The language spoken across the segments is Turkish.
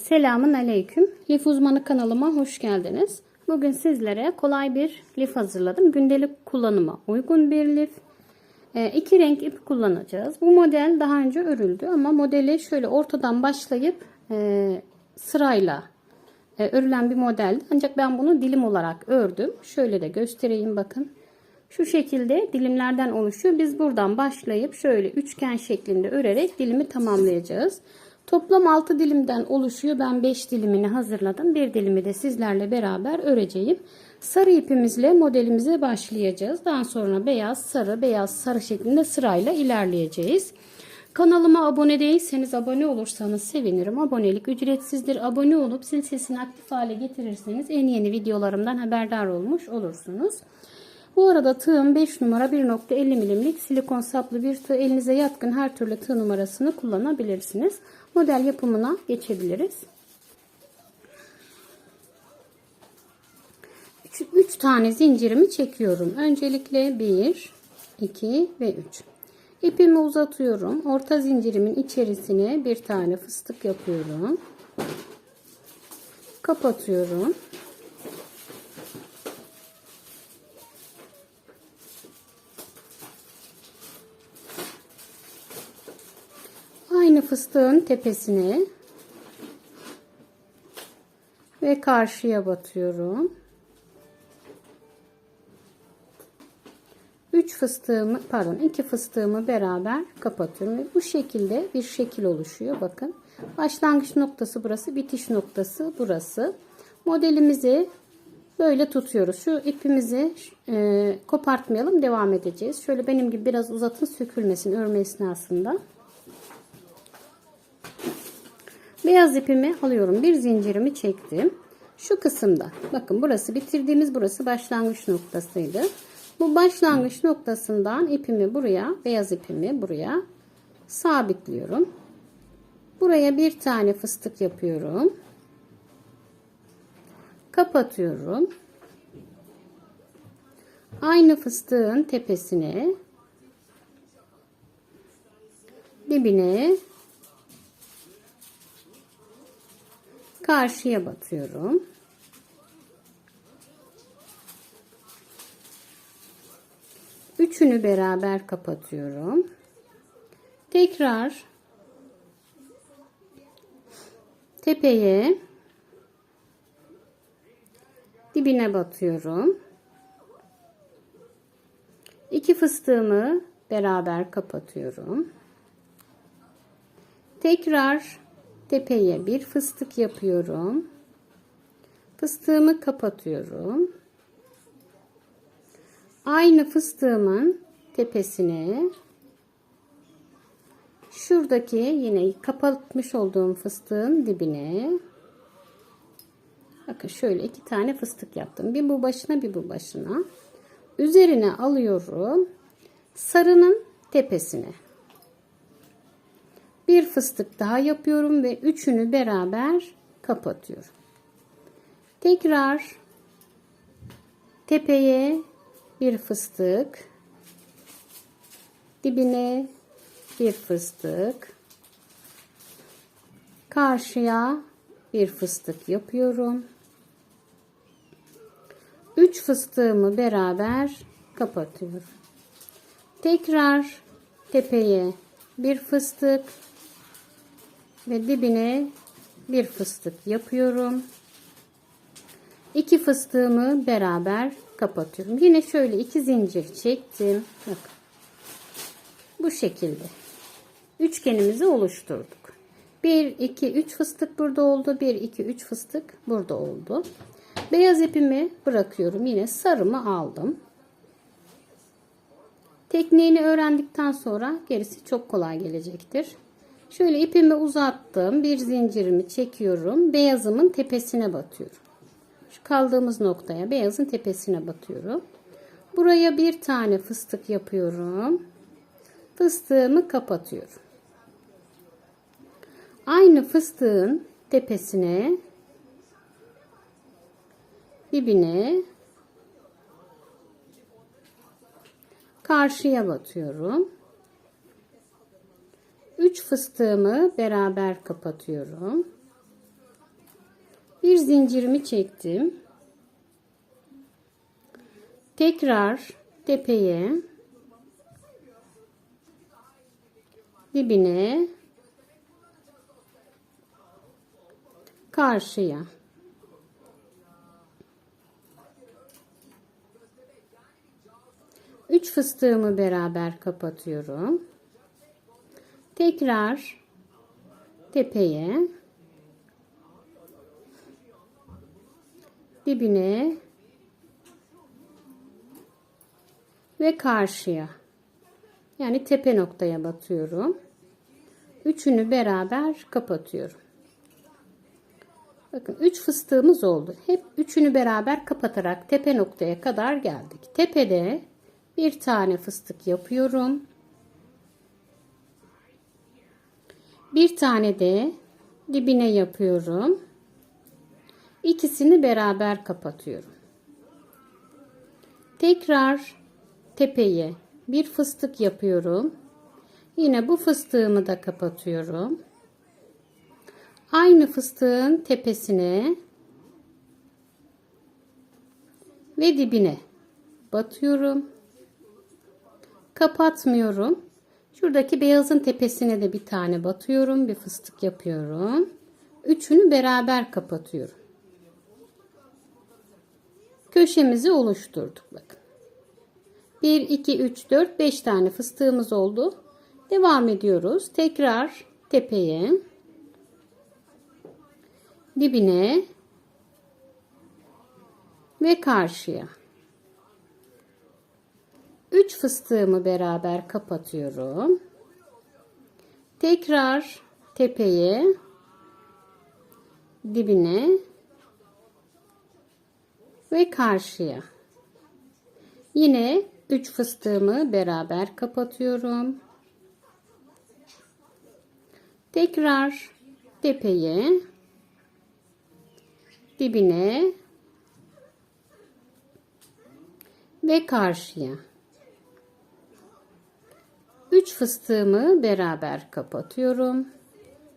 Selamun Aleyküm. Lif uzmanı kanalıma hoş geldiniz. Bugün sizlere kolay bir lif hazırladım. Gündelik kullanıma uygun bir lif. E, iki renk ip kullanacağız. Bu model daha önce örüldü ama modeli şöyle ortadan başlayıp e, sırayla e, örülen bir modeldi. Ancak ben bunu dilim olarak ördüm. Şöyle de göstereyim bakın. Şu şekilde dilimlerden oluşuyor. Biz buradan başlayıp şöyle üçgen şeklinde örerek dilimi tamamlayacağız. Toplam 6 dilimden oluşuyor. Ben 5 dilimini hazırladım. Bir dilimi de sizlerle beraber öreceğim. Sarı ipimizle modelimize başlayacağız. Daha sonra beyaz, sarı, beyaz, sarı şeklinde sırayla ilerleyeceğiz. Kanalıma abone değilseniz abone olursanız sevinirim. Abonelik ücretsizdir. Abone olup zil sesini aktif hale getirirseniz en yeni videolarımdan haberdar olmuş olursunuz. Bu arada tığım 5 numara 1.50 milimlik silikon saplı bir tığ. Elinize yatkın her türlü tığ numarasını kullanabilirsiniz. Model yapımına geçebiliriz. 3 tane zincirimi çekiyorum. Öncelikle 1, 2 ve 3. İpimi uzatıyorum. Orta zincirimin içerisine bir tane fıstık yapıyorum. Kapatıyorum. Aynı fıstığın tepesine ve karşıya batıyorum. 3 fıstığımı pardon 2 fıstığımı beraber kapatıyorum ve bu şekilde bir şekil oluşuyor. Bakın başlangıç noktası burası, bitiş noktası burası. Modelimizi böyle tutuyoruz. Şu ipimizi e, kopartmayalım, devam edeceğiz. Şöyle benim gibi biraz uzatın sökülmesin örme esnasında. Beyaz ipimi alıyorum. Bir zincirimi çektim. Şu kısımda bakın burası bitirdiğimiz burası başlangıç noktasıydı. Bu başlangıç noktasından ipimi buraya, beyaz ipimi buraya sabitliyorum. Buraya bir tane fıstık yapıyorum. Kapatıyorum. Aynı fıstığın tepesine dibine karşıya batıyorum. Üçünü beraber kapatıyorum. Tekrar tepeye dibine batıyorum. İki fıstığımı beraber kapatıyorum. Tekrar tepeye bir fıstık yapıyorum. Fıstığımı kapatıyorum. Aynı fıstığımın tepesine şuradaki yine kapatmış olduğum fıstığın dibine bakın şöyle iki tane fıstık yaptım. Bir bu başına bir bu başına. Üzerine alıyorum. Sarının tepesine. Bir fıstık daha yapıyorum ve üçünü beraber kapatıyorum. Tekrar tepeye bir fıstık, dibine bir fıstık, karşıya bir fıstık yapıyorum. Üç fıstığımı beraber kapatıyorum. Tekrar tepeye bir fıstık ve dibine bir fıstık yapıyorum. İki fıstığımı beraber kapatıyorum. Yine şöyle iki zincir çektim. Bakın. Bu şekilde. Üçgenimizi oluşturduk. 1 2 3 fıstık burada oldu. 1 2 3 fıstık burada oldu. Beyaz ipimi bırakıyorum. Yine sarımı aldım. Tekniğini öğrendikten sonra gerisi çok kolay gelecektir. Şöyle ipimi uzattım. Bir zincirimi çekiyorum. Beyazımın tepesine batıyorum. Şu kaldığımız noktaya beyazın tepesine batıyorum. Buraya bir tane fıstık yapıyorum. Fıstığımı kapatıyorum. Aynı fıstığın tepesine dibine karşıya batıyorum. 3 fıstığımı beraber kapatıyorum. Bir zincirimi çektim. Tekrar tepeye dibine karşıya Üç fıstığımı beraber kapatıyorum. Tekrar tepeye dibine ve karşıya yani tepe noktaya batıyorum. Üçünü beraber kapatıyorum. Bakın 3 fıstığımız oldu. Hep üçünü beraber kapatarak tepe noktaya kadar geldik. Tepede bir tane fıstık yapıyorum. Bir tane de dibine yapıyorum. İkisini beraber kapatıyorum. Tekrar tepeye bir fıstık yapıyorum. Yine bu fıstığımı da kapatıyorum. Aynı fıstığın tepesine ve dibine batıyorum. Kapatmıyorum. Şuradaki beyazın tepesine de bir tane batıyorum. Bir fıstık yapıyorum. Üçünü beraber kapatıyorum. Köşemizi oluşturduk. Bakın. 1, 2, 3, 4, 5 tane fıstığımız oldu. Devam ediyoruz. Tekrar tepeye dibine ve karşıya. 3 fıstığımı beraber kapatıyorum. Tekrar tepeye dibine ve karşıya. Yine 3 fıstığımı beraber kapatıyorum. Tekrar tepeye dibine ve karşıya. 3 fıstığımı beraber kapatıyorum.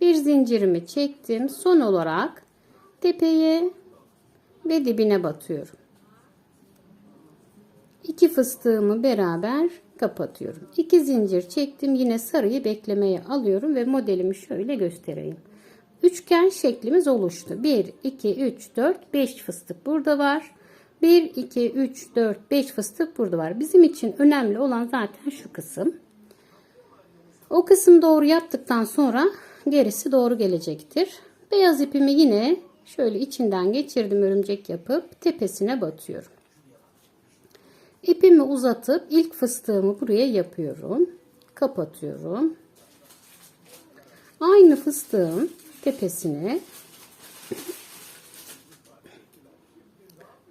Bir zincirimi çektim. Son olarak tepeye ve dibine batıyorum. 2 fıstığımı beraber kapatıyorum. 2 zincir çektim. Yine sarıyı beklemeye alıyorum ve modelimi şöyle göstereyim. Üçgen şeklimiz oluştu. 1, 2, 3, 4, 5 fıstık burada var. 1, 2, 3, 4, 5 fıstık burada var. Bizim için önemli olan zaten şu kısım. O kısım doğru yaptıktan sonra gerisi doğru gelecektir. Beyaz ipimi yine şöyle içinden geçirdim örümcek yapıp tepesine batıyorum. İpimi uzatıp ilk fıstığımı buraya yapıyorum. Kapatıyorum. Aynı fıstığın tepesine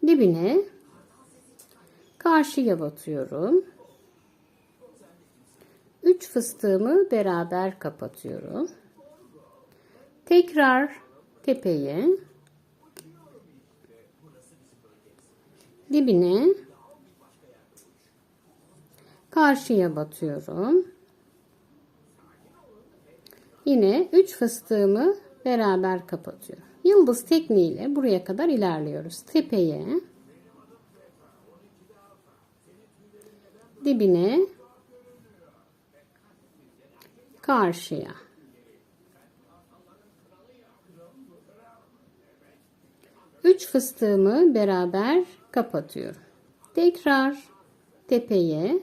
dibine karşıya batıyorum. 3 fıstığımı beraber kapatıyorum. Tekrar tepeye dibine karşıya batıyorum. Yine 3 fıstığımı beraber kapatıyorum. Yıldız tekniğiyle buraya kadar ilerliyoruz. Tepeye dibine karşıya. Üç fıstığımı beraber kapatıyorum. Tekrar tepeye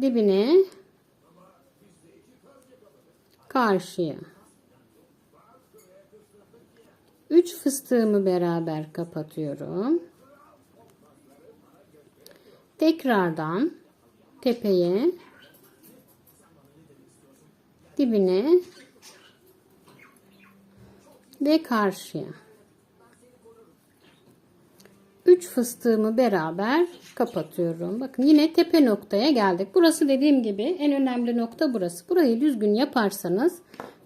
dibine karşıya. Üç fıstığımı beraber kapatıyorum. Tekrardan tepeye dibine ve karşıya. 3 fıstığımı beraber kapatıyorum. Bakın yine tepe noktaya geldik. Burası dediğim gibi en önemli nokta burası. Burayı düzgün yaparsanız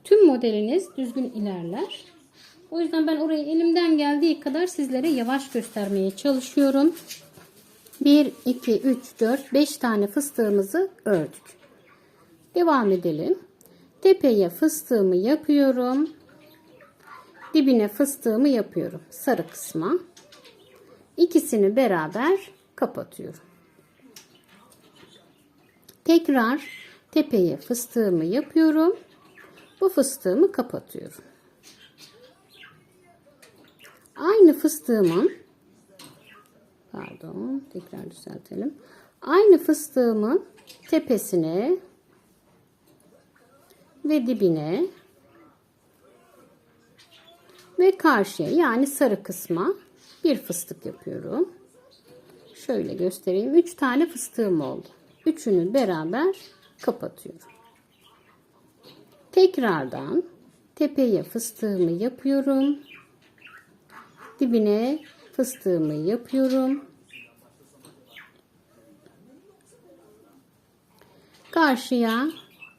tüm modeliniz düzgün ilerler. O yüzden ben orayı elimden geldiği kadar sizlere yavaş göstermeye çalışıyorum. 1, 2, 3, 4, 5 tane fıstığımızı ördük. Devam edelim. Tepeye fıstığımı yapıyorum. Dibine fıstığımı yapıyorum. Sarı kısma. İkisini beraber kapatıyorum. Tekrar tepeye fıstığımı yapıyorum. Bu fıstığımı kapatıyorum. Aynı fıstığımın pardon tekrar düzeltelim. Aynı fıstığımın tepesine ve dibine ve karşıya yani sarı kısma bir fıstık yapıyorum. Şöyle göstereyim. 3 tane fıstığım oldu. Üçünü beraber kapatıyorum. Tekrardan tepeye fıstığımı yapıyorum. Dibine fıstığımı yapıyorum. Karşıya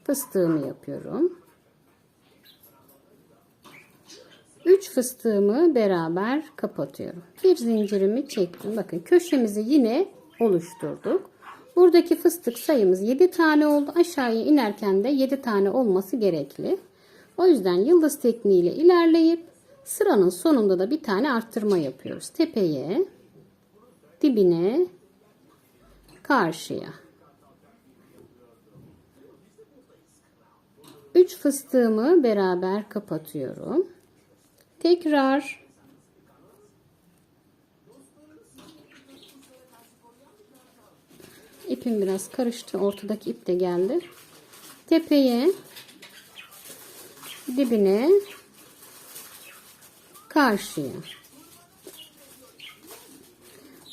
fıstığımı yapıyorum. 3 fıstığımı beraber kapatıyorum. Bir zincirimi çektim. Bakın köşemizi yine oluşturduk. Buradaki fıstık sayımız 7 tane oldu. Aşağıya inerken de 7 tane olması gerekli. O yüzden yıldız tekniğiyle ilerleyip sıranın sonunda da bir tane arttırma yapıyoruz. Tepeye, dibine, karşıya. 3 fıstığımı beraber kapatıyorum. Tekrar ipim biraz karıştı. Ortadaki ip de geldi. Tepeye dibine karşıya.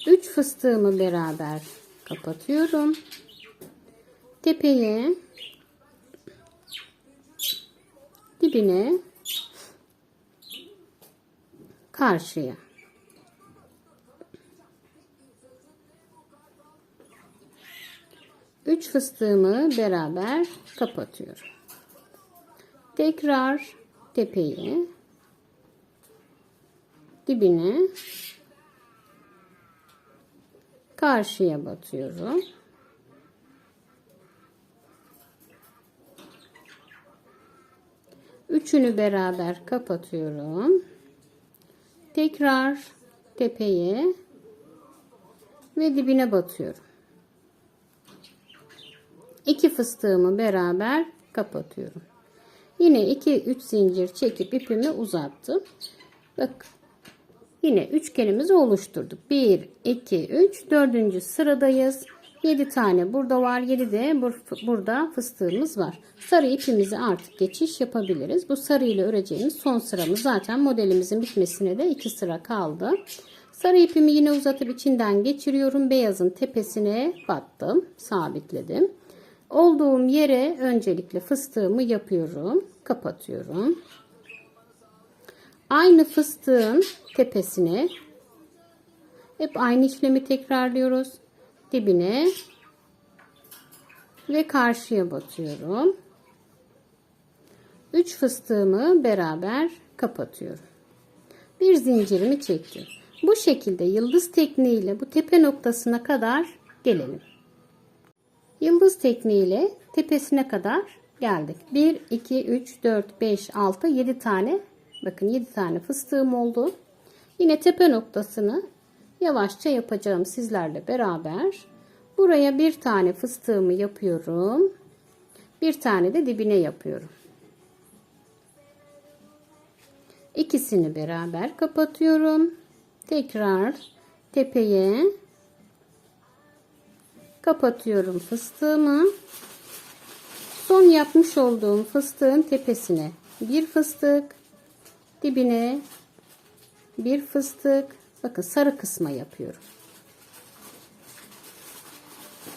3 fıstığımı beraber kapatıyorum. Tepeye dibine karşıya. Üç fıstığımı beraber kapatıyorum. Tekrar tepeyi dibine karşıya batıyorum. Üçünü beraber kapatıyorum. Tekrar tepeye ve dibine batıyorum. İki fıstığımı beraber kapatıyorum. Yine 2-3 zincir çekip ipimi uzattım. Bak yine üçgenimizi oluşturduk. 1, 2, 3, 4. sıradayız. 7 tane burada var. 7 de burada fıstığımız var. Sarı ipimizi artık geçiş yapabiliriz. Bu sarı ile öreceğimiz son sıramız. Zaten modelimizin bitmesine de 2 sıra kaldı. Sarı ipimi yine uzatıp içinden geçiriyorum. Beyazın tepesine battım. Sabitledim. Olduğum yere öncelikle fıstığımı yapıyorum. Kapatıyorum. Aynı fıstığın tepesine hep aynı işlemi tekrarlıyoruz dibine ve karşıya batıyorum. 3 fıstığımı beraber kapatıyorum. Bir zincirimi çektim. Bu şekilde yıldız tekniğiyle bu tepe noktasına kadar gelelim. Yıldız tekniğiyle tepesine kadar geldik. 1, 2, 3, 4, 5, 6, 7 tane bakın 7 tane fıstığım oldu. Yine tepe noktasını yavaşça yapacağım sizlerle beraber. Buraya bir tane fıstığımı yapıyorum. Bir tane de dibine yapıyorum. İkisini beraber kapatıyorum. Tekrar tepeye kapatıyorum fıstığımı. Son yapmış olduğum fıstığın tepesine bir fıstık, dibine bir fıstık, Bakın sarı kısma yapıyorum.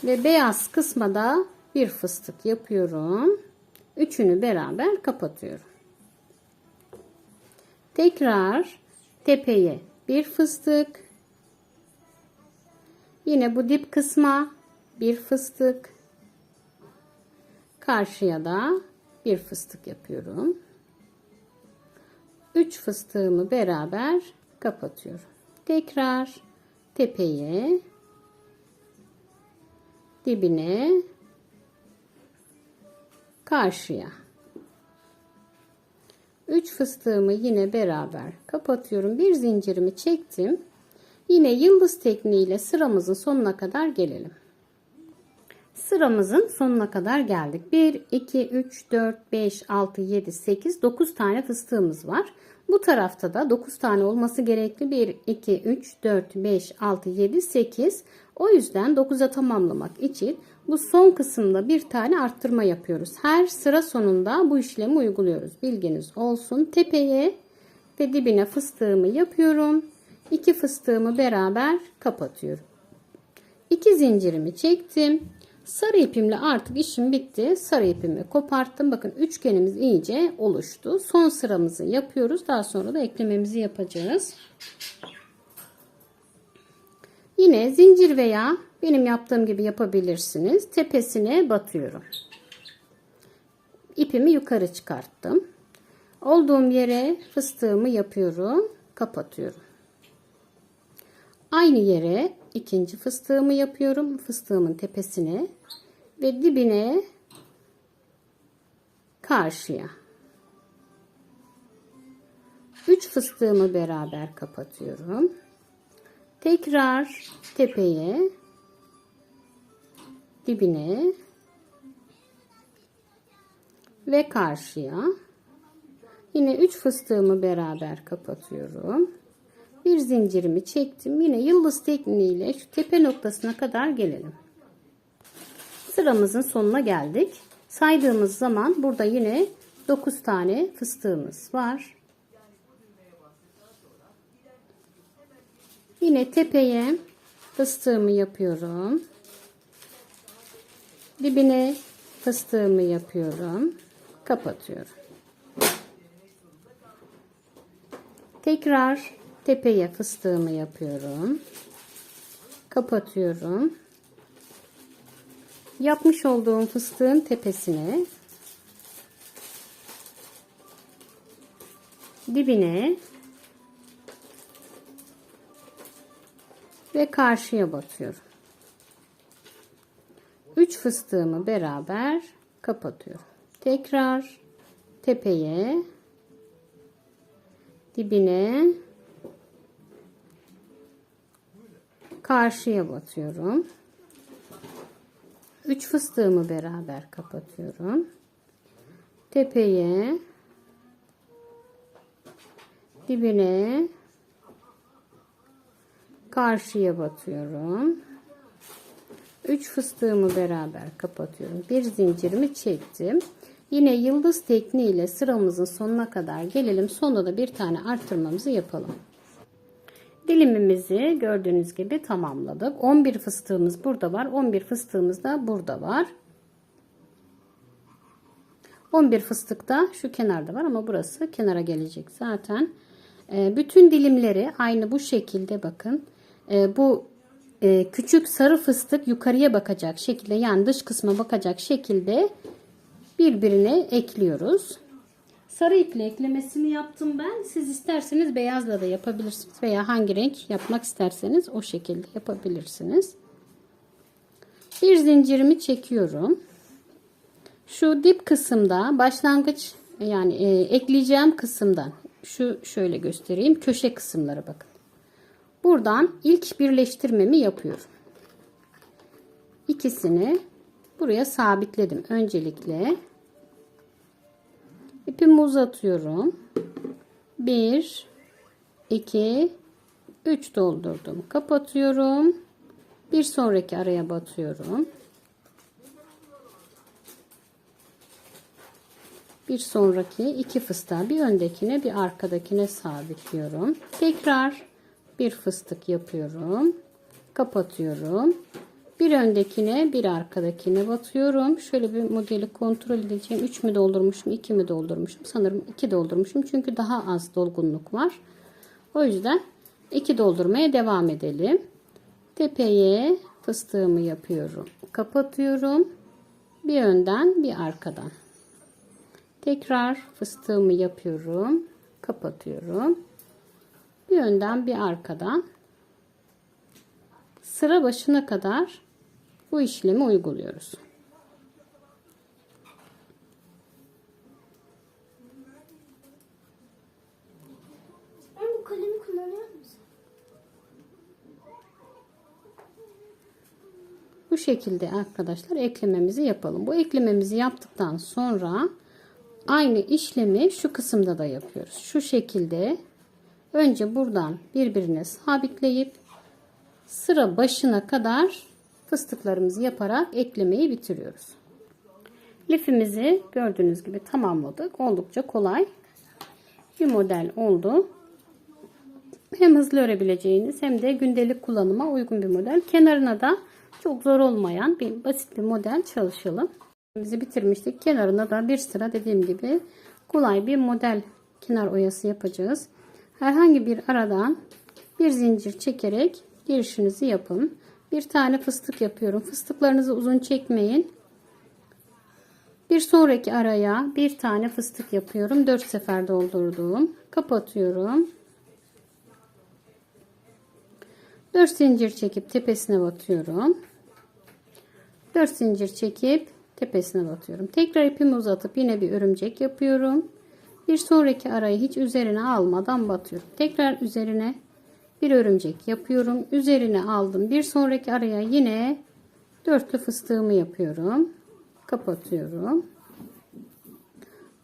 Ve beyaz kısma da bir fıstık yapıyorum. Üçünü beraber kapatıyorum. Tekrar tepeye bir fıstık. Yine bu dip kısma bir fıstık. Karşıya da bir fıstık yapıyorum. Üç fıstığımı beraber kapatıyorum. Tekrar tepeye, dibine, karşıya. 3 fıstığımı yine beraber kapatıyorum. Bir zincirimi çektim. Yine yıldız tekniğiyle sıramızın sonuna kadar gelelim. Sıramızın sonuna kadar geldik. 1, 2, 3, 4, 5, 6, 7, 8, 9 tane fıstığımız var. Bu tarafta da 9 tane olması gerekli. 1, 2, 3, 4, 5, 6, 7, 8. O yüzden 9'a tamamlamak için bu son kısımda bir tane arttırma yapıyoruz. Her sıra sonunda bu işlemi uyguluyoruz. Bilginiz olsun. Tepeye ve dibine fıstığımı yapıyorum. İki fıstığımı beraber kapatıyorum. İki zincirimi çektim. Sarı ipimle artık işim bitti. Sarı ipimi koparttım. Bakın üçgenimiz iyice oluştu. Son sıramızı yapıyoruz. Daha sonra da eklememizi yapacağız. Yine zincir veya benim yaptığım gibi yapabilirsiniz. Tepesine batıyorum. İpimi yukarı çıkarttım. Olduğum yere fıstığımı yapıyorum. Kapatıyorum. Aynı yere ikinci fıstığımı yapıyorum. Fıstığımın tepesine ve dibine karşıya. Üç fıstığımı beraber kapatıyorum. Tekrar tepeye dibine ve karşıya. Yine 3 fıstığımı beraber kapatıyorum. Bir zincirimi çektim. Yine yıldız tekniğiyle şu tepe noktasına kadar gelelim. Sıramızın sonuna geldik. Saydığımız zaman burada yine 9 tane fıstığımız var. Yine tepeye fıstığımı yapıyorum. Dibine fıstığımı yapıyorum. Kapatıyorum. Tekrar tepeye fıstığımı yapıyorum. Kapatıyorum. Yapmış olduğum fıstığın tepesine dibine ve karşıya batıyorum. 3 fıstığımı beraber kapatıyorum. Tekrar tepeye dibine karşıya batıyorum. 3 fıstığımı beraber kapatıyorum. Tepeye dibine karşıya batıyorum. 3 fıstığımı beraber kapatıyorum. Bir zincirimi çektim. Yine yıldız tekniği ile sıramızın sonuna kadar gelelim. Sonunda da bir tane arttırmamızı yapalım. Dilimimizi gördüğünüz gibi tamamladık. 11 fıstığımız burada var. 11 fıstığımız da burada var. 11 fıstık da şu kenarda var ama burası kenara gelecek zaten. Ee, bütün dilimleri aynı bu şekilde bakın. Ee, bu e, küçük sarı fıstık yukarıya bakacak şekilde yani dış kısma bakacak şekilde birbirine ekliyoruz. Sarı iple eklemesini yaptım ben. Siz isterseniz beyazla da yapabilirsiniz veya hangi renk yapmak isterseniz o şekilde yapabilirsiniz. Bir zincirimi çekiyorum. Şu dip kısımda başlangıç yani e, ekleyeceğim kısımdan şu şöyle göstereyim köşe kısımlara bakın. Buradan ilk birleştirmemi yapıyorum. İkisini buraya sabitledim. Öncelikle ipimi uzatıyorum. 1 2 3 doldurdum. Kapatıyorum. Bir sonraki araya batıyorum. Bir sonraki iki fıstığa bir öndekine bir arkadakine sabitliyorum. Tekrar bir fıstık yapıyorum. Kapatıyorum. Bir öndekine bir arkadakine batıyorum. Şöyle bir modeli kontrol edeceğim. 3 mü doldurmuşum 2 mi doldurmuşum. Sanırım 2 doldurmuşum. Çünkü daha az dolgunluk var. O yüzden 2 doldurmaya devam edelim. Tepeye fıstığımı yapıyorum. Kapatıyorum. Bir önden bir arkadan. Tekrar fıstığımı yapıyorum. Kapatıyorum. Bir önden bir arkadan sıra başına kadar bu işlemi uyguluyoruz. Ben bu kalemi kullanıyor musun? Bu şekilde arkadaşlar eklememizi yapalım. Bu eklememizi yaptıktan sonra aynı işlemi şu kısımda da yapıyoruz. Şu şekilde önce buradan birbirine sabitleyip sıra başına kadar fıstıklarımızı yaparak eklemeyi bitiriyoruz. Lifimizi gördüğünüz gibi tamamladık. Oldukça kolay bir model oldu. Hem hızlı örebileceğiniz hem de gündelik kullanıma uygun bir model. Kenarına da çok zor olmayan bir basit bir model çalışalım. Bizi bitirmiştik. Kenarına da bir sıra dediğim gibi kolay bir model kenar oyası yapacağız. Herhangi bir aradan bir zincir çekerek girişinizi yapın. Bir tane fıstık yapıyorum. Fıstıklarınızı uzun çekmeyin. Bir sonraki araya bir tane fıstık yapıyorum. 4 sefer doldurduğum. Kapatıyorum. 4 zincir çekip tepesine batıyorum. 4 zincir çekip tepesine batıyorum. Tekrar ipimi uzatıp yine bir örümcek yapıyorum. Bir sonraki arayı hiç üzerine almadan batıyorum. Tekrar üzerine bir örümcek yapıyorum. Üzerine aldım. Bir sonraki araya yine dörtlü fıstığımı yapıyorum. Kapatıyorum.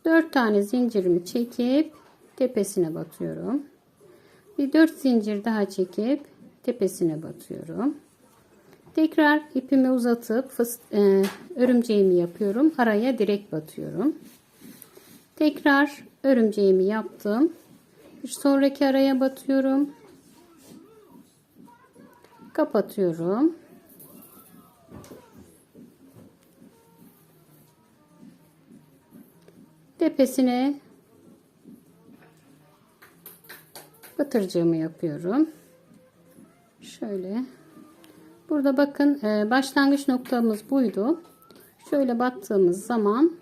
4 tane zincirimi çekip tepesine batıyorum. Bir 4 zincir daha çekip tepesine batıyorum. Tekrar ipimi uzatıp e, örümceğimi yapıyorum. Araya direkt batıyorum. Tekrar örümceğimi yaptım. Bir sonraki araya batıyorum. Kapatıyorum. Tepesine batırcığımı yapıyorum. Şöyle. Burada bakın e, başlangıç noktamız buydu. Şöyle battığımız zaman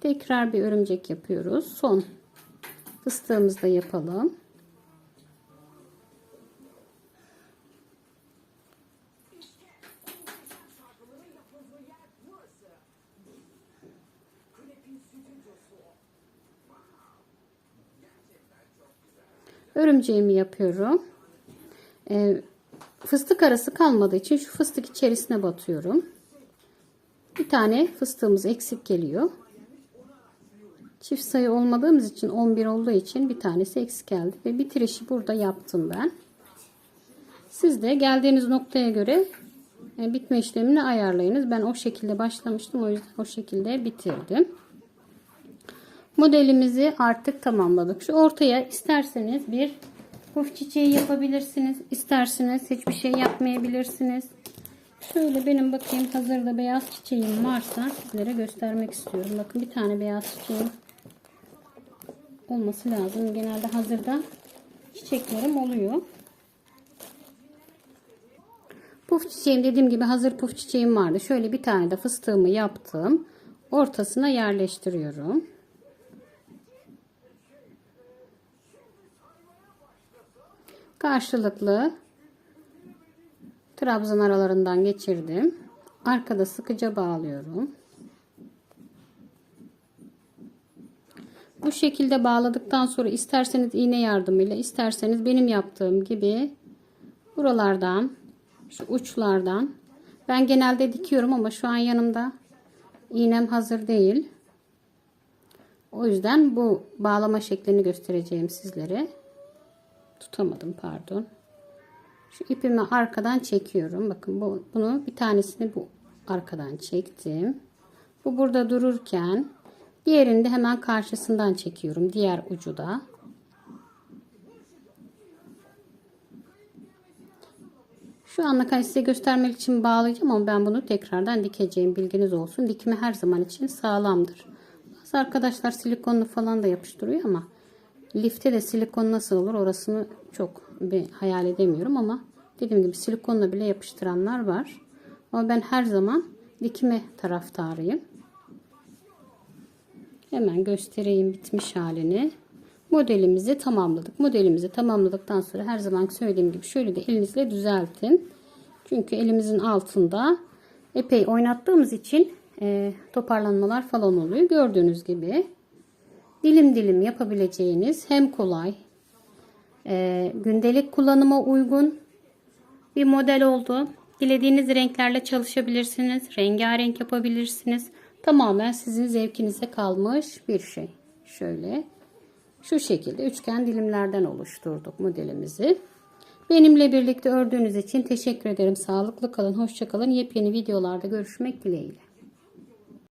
tekrar bir örümcek yapıyoruz. Son fıstığımızı da yapalım. Örümceğimi yapıyorum. Ee, fıstık arası kalmadığı için şu fıstık içerisine batıyorum. Bir tane fıstığımız eksik geliyor. Çift sayı olmadığımız için 11 olduğu için bir tanesi eksik geldi. Ve bitirişi burada yaptım ben. Siz de geldiğiniz noktaya göre e, bitme işlemini ayarlayınız. Ben o şekilde başlamıştım. O yüzden o şekilde bitirdim. Modelimizi artık tamamladık. Şu ortaya isterseniz bir puf çiçeği yapabilirsiniz. İsterseniz hiçbir şey yapmayabilirsiniz. Şöyle benim bakayım hazırda beyaz çiçeğim varsa sizlere göstermek istiyorum. Bakın bir tane beyaz çiçeğim olması lazım. Genelde hazırda çiçeklerim oluyor. Puf çiçeğim dediğim gibi hazır puf çiçeğim vardı. Şöyle bir tane de fıstığımı yaptım. Ortasına yerleştiriyorum. Karşılıklı trabzan aralarından geçirdim. Arkada sıkıca bağlıyorum. Bu şekilde bağladıktan sonra isterseniz iğne yardımıyla isterseniz benim yaptığım gibi buralardan şu uçlardan ben genelde dikiyorum ama şu an yanımda iğnem hazır değil. O yüzden bu bağlama şeklini göstereceğim sizlere tutamadım pardon. Şu ipimi arkadan çekiyorum. Bakın bu, bunu bir tanesini bu arkadan çektim. Bu burada dururken diğerini de hemen karşısından çekiyorum. Diğer ucu da. Şu anlık hani size göstermek için bağlayacağım ama ben bunu tekrardan dikeceğim. Bilginiz olsun. Dikme her zaman için sağlamdır. Bazı arkadaşlar silikonlu falan da yapıştırıyor ama Lifte de silikon nasıl olur orasını çok bir hayal edemiyorum ama dediğim gibi silikonla bile yapıştıranlar var. Ama ben her zaman dikme taraftarıyım. Hemen göstereyim bitmiş halini. Modelimizi tamamladık. Modelimizi tamamladıktan sonra her zaman söylediğim gibi şöyle de elinizle düzeltin. Çünkü elimizin altında epey oynattığımız için e, toparlanmalar falan oluyor. Gördüğünüz gibi dilim dilim yapabileceğiniz hem kolay e, gündelik kullanıma uygun bir model oldu. Dilediğiniz renklerle çalışabilirsiniz. Rengarenk yapabilirsiniz. Tamamen sizin zevkinize kalmış bir şey. Şöyle şu şekilde üçgen dilimlerden oluşturduk modelimizi. Benimle birlikte ördüğünüz için teşekkür ederim. Sağlıklı kalın, hoşça kalın. Yepyeni videolarda görüşmek dileğiyle.